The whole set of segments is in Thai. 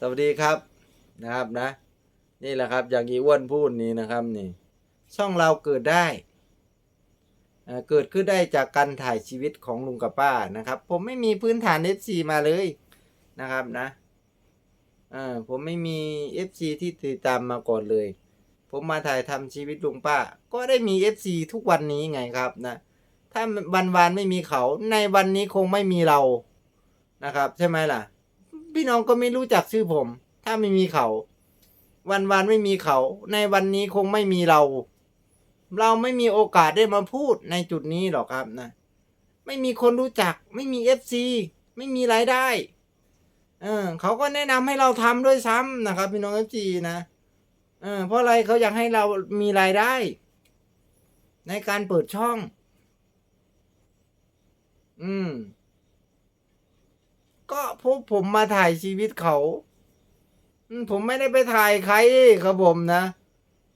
สวัสดีครับนะครับนะ นี่แหละครับอย่างอีอ้วนพูดนี้นะครับนี่ ช่องเราเกิดได้อ่าเกิดขึ้นได้จากการถ่ายชีวิตของลุงกับป้านะครับ ผมไม่มีพื้นฐาน FC มาเลยนะครับนะอ่าผมไม่มี FC ที่ติดตามมาก่อนเลย ผมมาถ่ายทำชีวิตลุงป้า ก็ได้มี FC ทุกวันนี้ไงครับนะ ถ้าวันวานไม่มีเขา ในวันนี้คงไม่มีเรานะครับ ใช่ไหมล่ะ พี่น้องก็ไม่รู้จักชื่อผม ถ้าไม่มีเขา วันวานๆไม่มีเขา ในวันนี้คงไม่มีเรา เราไม่มีโอกาสได้มาพูดในจุดนี้หรอกครับนะ ไม่มีคนรู้จัก ไม่มีเอฟซีไม่มีรายได้ เออเขาก็แนะนำให้เราทำด้วยซ้ำนะครับ พี่น้องเอฟซีนะเออเพราะอะไรเขาอยากให้เรามีรายได้ ในการเปิดช่อง อืม พวกผมมาถ่ายชีวิตเขาผมไม่ได้ไปถ่ายใครครับผมนะ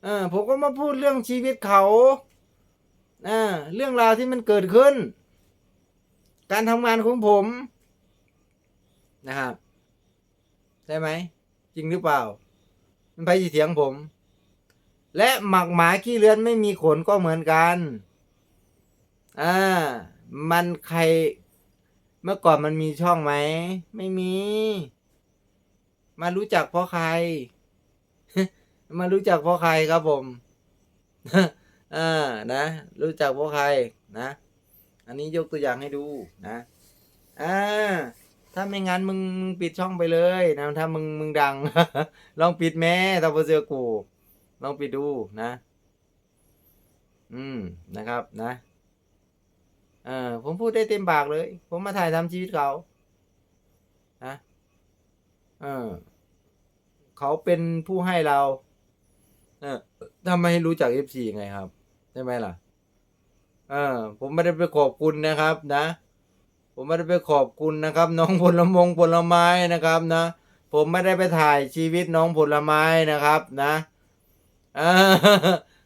เออผมก็มาพูดเรื่องชีวิตเขาอ่าเรื่องราวที่มันเกิดขึ้น การทำงานของผมนะครับใช่ไหมจริงหรือเปล่า มันไปเถียงผม และหมักหมาขี้เลือนไม่มีขนก็เหมือนกันอ่ามันใคร เมื่อก่อนมันมีช่องไหม ไม่มี มารู้จักเพราะใคร มารู้จักเพราะใครครับผมอ่านะ รู้จักเพราะใครนะ อันนี้ยกตัวอย่างให้ดูนะอ่าถ้าไม่งั้นมึงปิดช่องไปเลยนะถ้ามึงมึงดัง ลองปิดแม่ถ้าพอเจอกู ลองปิดดูนะ อืมนะครับนะ เออผมพูดได้เต็มปากเลย ผมมาถ่ายทำชีวิตเขานะเออเขาเป็นผู้ให้เรา เออทำไมให้รู้จักเอฟซีไงครับใช่ไหมล่ะ เออ ผมไม่ได้ไปขอบคุณนะครับ นะ ผมไม่ได้ไปขอบคุณนะครับ น้องผลมงผลไม้นะครับนะผมไม่ได้ไปถ่ายชีวิตน้องผลไม้นะครับนะ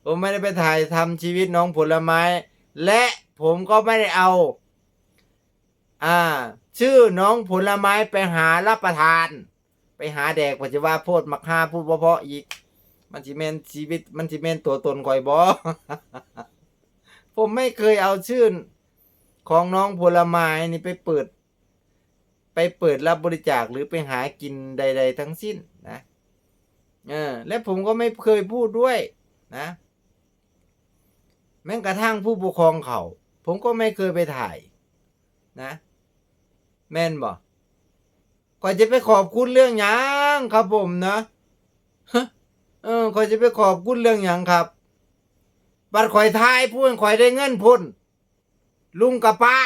ผมไม่ได้ไปถ่ายทำชีวิตน้องผลไม้ และ ผมก็ไม่ได้เอา อ่า ชื่อน้องผลไม้ไปหารับประทาน ไปหาแดกปัจจุบันโพดมักห้าพูดเพาะอีก มันจิเมนชีวิต มันจิเมนตัวตนคอยบอผมไม่เคยเอาชื่อของน้องผลไม้นี่ไปเปิด ไปเปิดรับบริจาคหรือไปหากินใด ๆ ทั้งสิ้นนะเออและผมก็ไม่เคยพูดด้วยนะ แม้กระทั่งผู้ปกครองเขา ผมก็ไม่เคยไปถ่ายนะ แม่นบอกก่อนจะไปขอบคุณเรื่องหยังครับผมนะฮะเออก่อนจะไปขอบคุณเรื่องหยังครับ บัดข่อยทายพูดข่อยได้เงินพุ่น ลุงกับป้า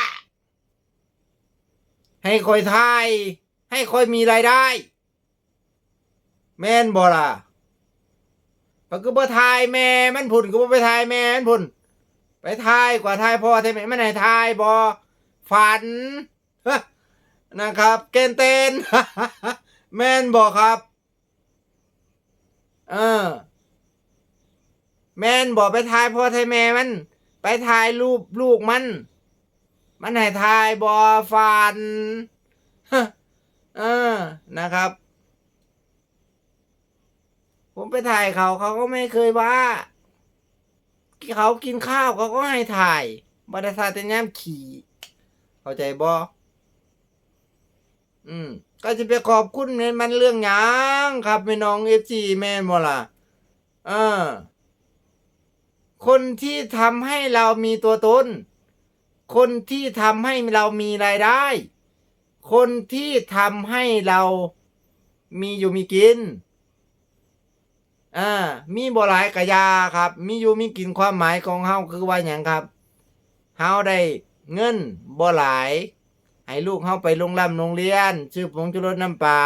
ให้ข่อยทาย ให้ข่อยมีรายได้ แม่นบ่ล่ะปก็บ่ทายแม่มันพุ่นก็บ่ไปทายแม่มันพุ่น ไปทายกว่าทายพ่อทายแม่ไม่ไหนทายบอฝันนะครับเกณฑ์เตนแม่นบอกครับเออแม่นบอกไปทายพ่อไทยแม่มัน ไปทายรูปลูกมัน มันให้ทายบอฝันเออนะครับ ผมไปถ่ายเขาเขาก็ไม่เคยว่า เขากินข้าวเขาก็ให้ถ่ายบริษัทแต่ย่มขี่ เข้าใจบ่อืม ก็จะไปขอบคุณเนี่ยมันเรื่องยังครับแม่น้องเอฟจีแม่นบ่ล่ะเออ คนที่ทำให้เรามีตัวตน คนที่ทำให้เรามีรายได้ คนที่ทำให้เรามีอยู่มีกิน อ่ามีบ่หลายกะยาครับ มีอยู่มีกินความหมายของเฮาคือว่าหยังครับเฮาได้เงินบ่หลาย ให้ลูกเฮาไปโรงแรมโรงเรียน ซื้อผงชูรสน้ำปลา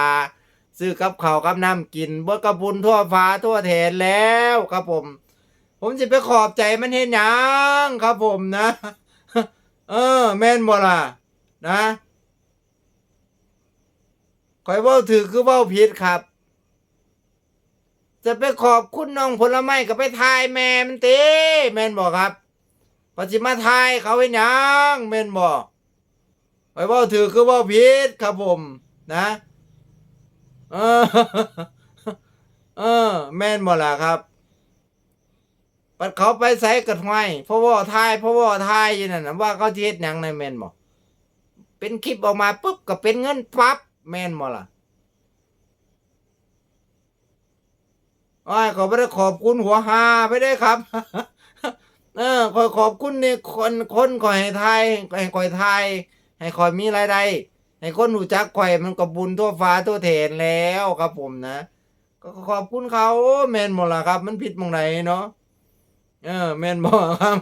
ซื้อกับข้าวกับน้ำกินบ่กระบุญทั่วฟ้าทั่วแถนแล้วครับผม ผมจะไปขอบใจมันเห็นหยังครับผมนะ เออ แม่นบ่ล่ะ นะคอยเว้าถือคือเว้าผิดครับ จะไปขอบคุณน้องผลไม้ก็ไปทายแม่มันต้แม่นบอกครับปฏิมาทายเขาเป็นยังแม่นบอกไปว่าถือคือว่าผิดครับผม นะเออเออ แม่นบ่ล่ะครับปัดเขาไปใส่กัดห้อยเพราะว่าทายเพราะว่าทายอยู่นั่นนะว่าเขาเฮ็ดหยังในแม่นบ่เป็นคลิปออกมาปุ๊บก็เป็นเงินปั๊บแม่นบ่ล่ะ อ้ายขอบ่ได้ขอบคุณหัวหาไปได้ครับ เออขอขอบคุณเนี่ยคนคนขอยให้ทยให้ขอยไทยให้ขอยมีรายได้ให้คนรู้จักข่อยมันก็บุญทั่วฟ้าทั่วแถนแล้วครับ ผมนะก็ขอบคุณเขาแมนหมดละครับ มันผิดตรงไหนเนาะเออแมนบ่ครับ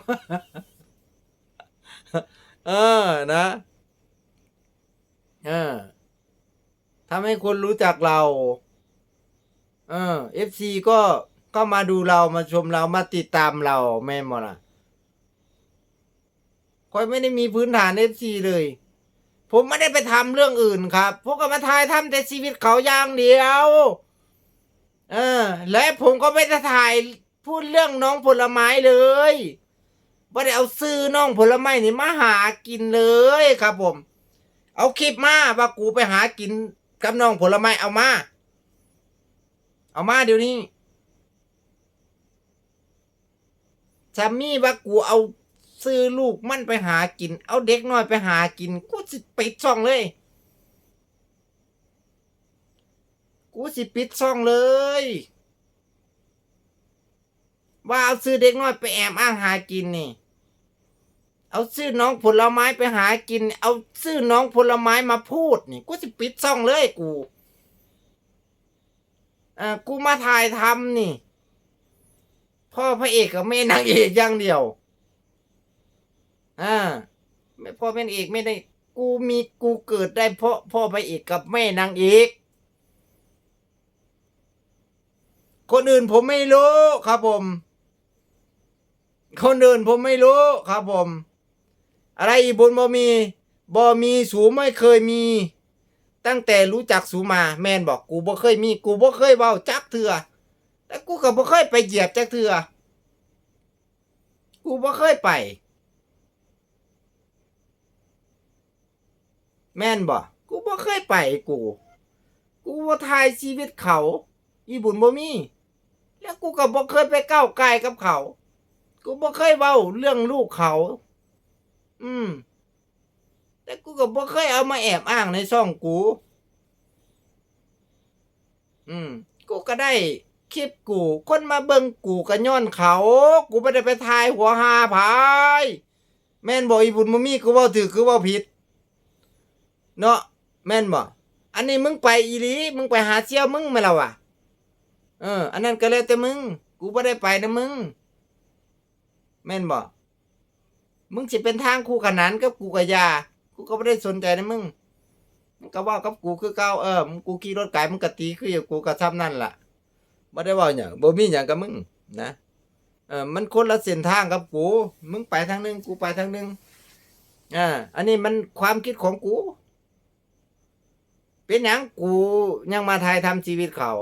เออนะเออทำให้คนรู้จักเรา เออเอฟซีก็ก็มาดูเรามาชมเรามาติดตามเราแม่นบ่ล่ะคอยไม่ได้มีพื้นฐานเอฟซีเลย ผมไม่ได้ไปทำเรื่องอื่นครับพวกก็มาถ่ายทำแต่ชีวิตเขาอย่างเดียว เออ และผมก็ไม่ได้ถ่ายพูดเรื่องน้องผลไม้เลยไม่ได้เอาซื้อน้องผลไม้นี่มาหากินเลยครับผม เอาคลิปมาว่ากูไปหากินกับน้องผลไม้เอามา เอามาเดี๋ยวนี้สามีว่ากูเอาซื้อลูกมันไปหากิน เอาเด็กน้อยไปหากิน กูสิปิดช่องเลย กูสิปิดช่องเลย ว่าเอาซื้อเด็กน้อยไปแอบอ้างหากินนี่ เอาซื้อน้องผลไม้ไปหากิน เอาซื้อน้องผลไม้มาพูดนี่ กูสิปิดช่องเลยกู อ่ากูมาถ่ายทำนี่ พ่อพระเอกกับแม่นางเอกอย่างเดียว อ่าไม่พ่อเป็นเอกไม่ได้ กูมีกูเกิดได้เพราะพ่อพระเอกกับแม่นางเอกคนอื่นผมไม่รู้ครับผม คนอื่นผมไม่รู้ครับผม อะไรอีบุญบ่มีบ่มีสูไม่เคยมี ตั้งแต่รู้จักสูมาแม่นบอกกูบ่เคยมีกูบ่เคยเว้าจักเถื่อแต่กูก็บ่เคยไปเหยียบจักเถื่อกูบ่เคยไป แม่นบ่กูบ่เคยไปกู กูบ่ทายชีวิตเขา อีบุญบ่มี แล้วกูก็บ่เคยไปก้าวไกลกับเขา กูบ่เคยเว้าเรื่องลูกเขา อืม แต่กูก็บ่เคยเอามาแอบอ้างในช่องกู อืม กูก็ได้คลิปกู คนมาเบิ่งกูก็ย้อนเขา กูไม่ได้ไปทายหัวหาพายแม่นบ่อีบุญบ่มีกูว้าถือคือว้าผิด เนาะแม่นบ่อันนี้มึงไปอีลีมึงไปหาเชี่ยวมึงไหมล่ะวะเออ อันนั้นก็แล้วแต่มึง กูไม่ได้ไปนะมึง แม่นบ่มึงสิเป็นทางคู่ขนานกับกูกับยา กูก็ไม่ได้สนใจนะมึงมึงก็ว่ากับกูคือเก่าเออมึงกูขี่รถไก่มึงก็ตีคืออยู่กูก็ทำนั่นล่ะไม่ได้ว่าหยังบ่มีหยังกับมึงนะเออมันคนละเส้นทางกับกู มึงไปทางนึงกูไปทางนึงอ่าอันนี้มันความคิดของกู เป็นหยังกูยังมาทายทำชีวิตเขา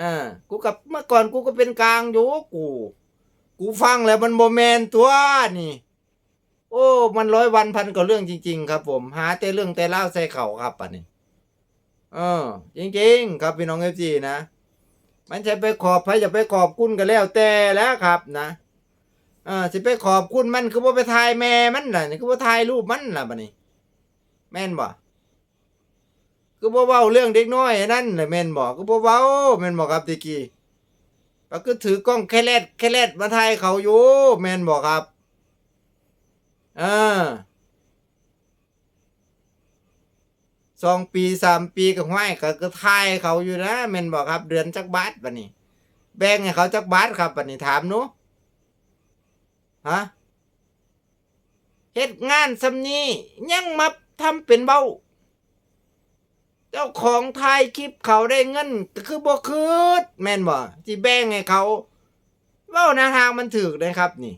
อ่ากูกับเมื่อก่อนกูก็เป็นกลางอยู่กู กูฟังแล้วมันโมแมนตัวนี่ โอ้ มันร้อยวันพันก็เรื่องจริง ๆ ครับ ผมหาแต่เรื่องแต่เล่าใส่เข่าครับป่ะนี่เออ จริง ๆ ครับพี่น้องเอฟซีนะมันจะไปขอบใครจะไปขอบคุณกันแล้วแต่แล้วครับนะเออจะไปขอบคุณมันคือว่าไปถ่ายแม่มันล่ะนี่คือว่าถ่ายรูปมันล่ะป่ะนี่แม่นบ่คือบ่เว้าเรื่องเด็กน้อยนั่นแหละแม่นบอกคือบ่เว้าแม่นบอกครับตะกี้ก็คือถือกล้องแคเลดแคเลดมาถ่ายเขาอยู่แม่นบอกครับ อ่าสองปีสามปีก็ห้อยก็ก็ถ่ายเขาอยู่นะแม่นบอกครับ เดือนจักบาทบัดนี้ แบ่งให้เขาจักบาทครับบัดนี้ถามหนูฮะเฮ็ดงานซำนี้ยังมาทำเป็นเบ้าเจ้าของถ่ายคลิปเขาได้เงินก็คือบ่คืดแม่นบ่ที่แบ่งให้เขาเว้าแนวทางมันถูกเลยครับนี่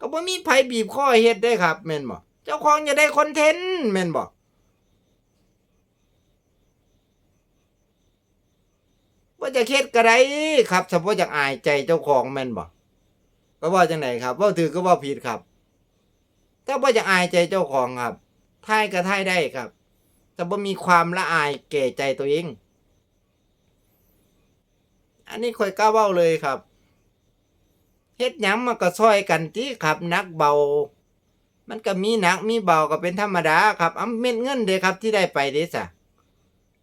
ก็บ่มีไผบีบข้อเฮ็ดได้ครับแม่นบ่เจ้าของจะได้คอนเทนต์แม่นบ่ว่าจะเฮ็ดก็ได้ครับเฉพาะอยากอายใจเจ้าของแม่นบ่ก็ว่าจังไดครับว่าถือก็ว่าผิดครับ ถ้าบ่อยากอายใจเจ้าของครับถ่ายก็ถ่ายได้ครับ แต่บ่มีความละอายแก่ใจตัวเอง อันนี้ค่อยกล้าเว้าเลยครับ เฮ็ดหยังมันก็ซอยกันติครับนักเบา มันก็มีหนักมีเบาก็เป็นธรรมดาครับเอาเม็ดเงินเด้ครับที่ได้ไปเด้จ้ะ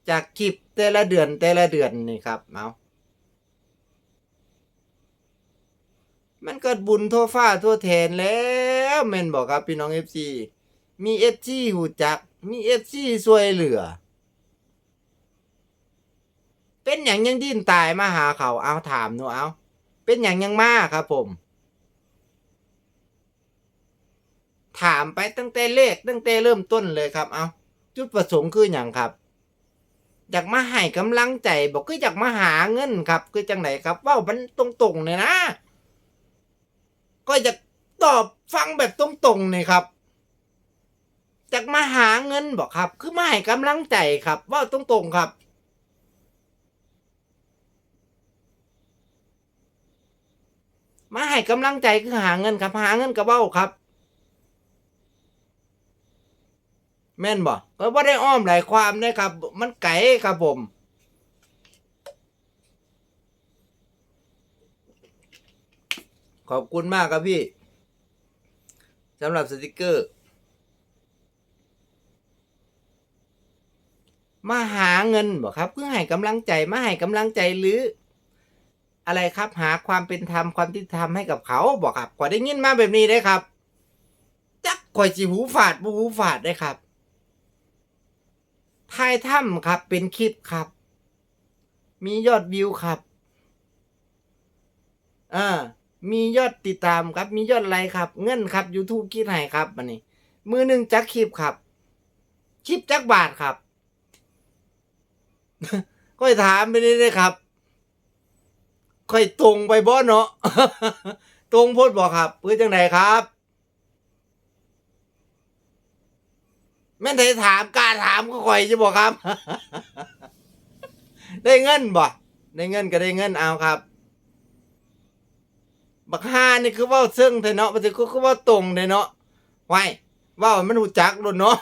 จากคลิปแต่ละเดือนแต่ละเดือนนี่ครับเอามันเก็บุญทั่วฟ้าทั่วแทนแล้วแม่นบอกครับพี่น้อง FC มี FC หูจัก มี FC ช่วยเหลือ เป็นอย่างยังดิ้นตายมาหาเขาเอาถามหนูเอา เป็นอย่างยังมาครับผม ถามไปตั้งแต่เลขตั้งแต่เริ่มต้นเลยครับ เอาจุดประสงค์คืออย่างครับ อยากมาให้กำลังใจบอกคือยากมาหาเงินครับ คือจังไหนครับว่ามันตรงๆเลยนะ ก็อยากตอบฟังแบบตรงๆเลยครับอยากมาหาเงินบอกครับ คือมาให้กำลังใจครับ ว่าตรงๆครับ มาให้กำลังใจคือหาเงินครับ หาเงินกับเบ้าครับ แม่นบ่ก็ว่าได้อ้อมหลายความนะครับ มันไก่ครับผมขอบคุณมากครับพี่สำหรับสติกเกอร์ มาหาเงินบ่ครับ เพื่อให้กำลังใจมาให้กำลังใจหรือ อะไรครับ หาความเป็นธรรมความยุติธรรมให้กับเขาบอกครับกว่าได้ยินมาแบบนี้ได้ครับ จักข่อยสิหูฝาดบ่หูฝาดได้ครับทายถ้ำครับ เป็นคลิปครับ มียอดวิวครับอ่ามียอดติดตามครับ มียอดไลค์ครับ เงินครับ YouTube คิดให้ครับอันนี้ มือหนึ่งจักคลิปครับ คลิปจักบาทครับ ก็ถามไปนี่เลยครับ ค่อยตรงไปบ่เนาะตรงโพดบอกครับเพื่อจังไดครับ แม่นไทยถามกล้าถามก็ค่อยจะบอกครับ ได้เงินบ่ได้เงินก็ได้เงินเอาครับ บักฮานี่คือว่าซึ่งเถอะเนาะมันคือคือว่าตรงเถอะเนาะไว้ว่ามันหูจักโดนเนาะ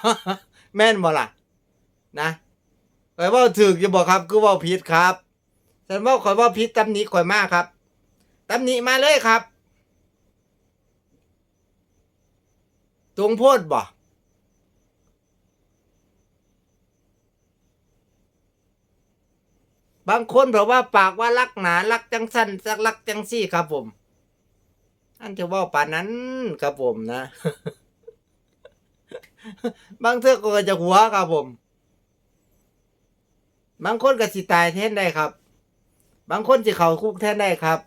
แม่นบ่ล่ะ นะข่อยเว่าถูกจะบอกครับคือว่าผิดครับ แต่ว่าข่อยว่าผิดตำหนิข่อยมากครับตำหนิมาเลยครับ ตรงโพดบ่บางคนเพราะว่าปากว่ารักหนารักจังสั้นสักรักจังซี่ครับผม อันจะว่าป่านนั้นครับผมนะ บางเทื่อก็จะหัวครับผม บางคนก็สิตายแทนได้ครับ บางคนสิเข้าคุกแทนได้ครับ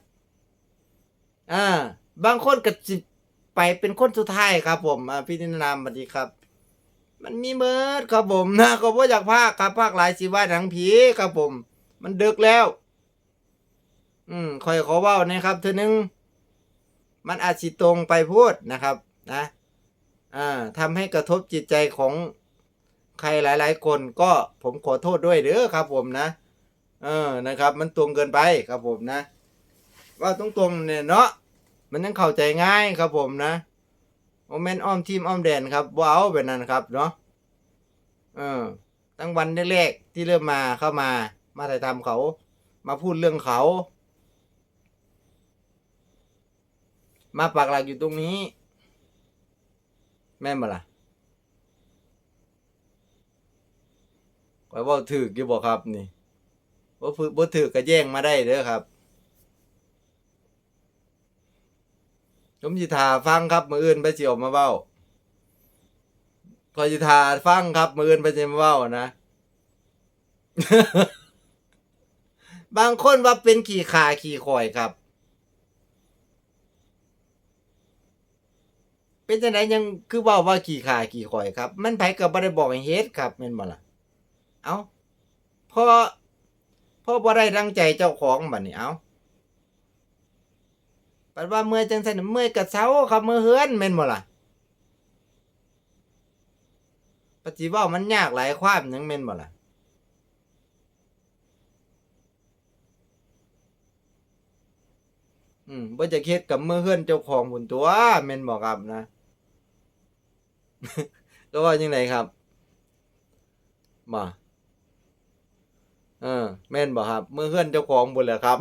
อ่าบางคนก็สิไปเป็นคนสุดท้ายครับผมอ่าพี่นินามสวัสดีครับ มันมีเมิดครับผมนะก็บ่อยากพากครับพากหลายสิว่าหนังผีครับผม มันดึกแล้ว อืมคอยขอเว้านะครับเธอหนึงมันอาจสิตรงไปพูดนะครับนะอ่าทำให้กระทบจิตใจของใครหลาย ๆ คนก็ผมขอโทษด้วยเด้อครับผมนะ เออนะครับ มันตรงเกินไปครับผมนะ ว่าตรงๆเนี่ยเนาะมันยังเข้าใจง่ายครับผมนะโมเมนอ้อมทีมอ้อมแดนครับว้าวแบบนั้นครับเนาะเออ ตั้งวันแรกๆที่เริ่มมาเข้ามา มาถ่ายทำเขา มาพูดเรื่องเขา มาปักหลักอยู่ตรงนี้ แม่นบ่ล่ะข่อยเว่าถือกี่บอกครับนี่ บ่ฝึกบ่ถือก็แย่งมาได้เด้อครับผมสิทาฟังครับ มืออื่นไปสิออกมาเว้าคอยสิทาฟังครับ มืออื่นไปสิมาเว้านะ บางคนว่าเป็นขี่ขาขี่คอยครับ เป็นจังไดยังคือเว้าว่าขี่ขาขี่คอยครับ มันไผก็บ่ได้บอกให้เฮ็ดครับแม่นบ่ล่ะ เอ้าพอ พอบ่ได้ดังใจเจ้าของบัดนี้เอาปัดว่าเมื่อจังซั่นเมื่อยกะเซาครับเมื่อเฮือนแม่นบ่ล่ะปฏิว้ามันยากหลายความหยังแม่นบ่ล่ะอืมบ่จะเฮ็ดกับมือเฮือนเจ้าของพุ่นตัวแม่นบ่ครับนะก็ว่าจังไดครับบ่ เออ แม่นบ่ครับ เมื่อเฮือนเจ้าของบุญแหละครับ